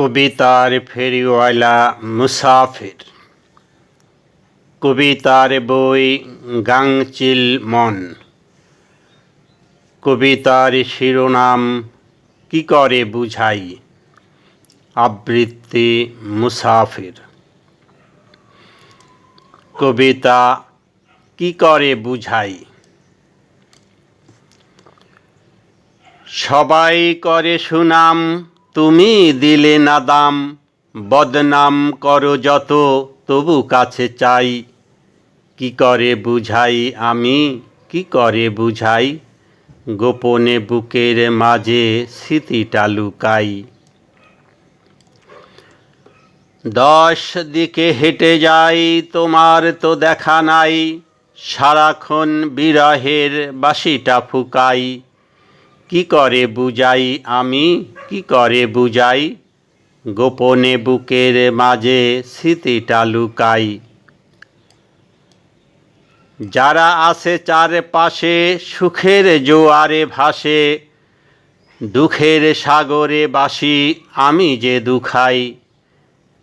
কবিতার ফেরিওয়ালা মুসাফির। কবিতার বই গাংচিল মন। কবিতার শিরোনাম কি করে বুঝাই? আবৃত্তি মুসাফির। কবিতা কি করে বুঝাই? সবাই করে সুনাম তুমি দিলে না দাম, বদনাম করো যত, তবু কাছে চাই। কি করে বুঝাই আমি, কি করে বুঝাই? গোপনে বুকের মাঝে স্মৃতিটা লুকাই। দশ দিকে হেঁটে যাই, তোমার তো দেখা নাই। সারাক্ষণ বিরহের বাসিটা ফুকাই। কি করে বুঝাই আমি? কি করে বুঝাই? গোপনে বুকের মাঝে স্মৃতিটা লুকাই। যারা আছে চারপাশে সুখের জোয়ারে ভাসে, দুঃখের সাগরে বাসি আমি যে দুখাই।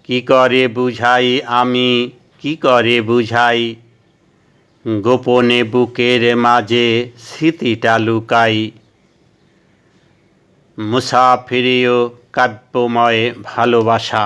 কি করে বুঝাই আমি? কি করে বুঝাই? গোপনে বুকের মাঝে স্মৃতিটা লুকাই। মুসাফিরিও কাব্যময় ভালোবাসা।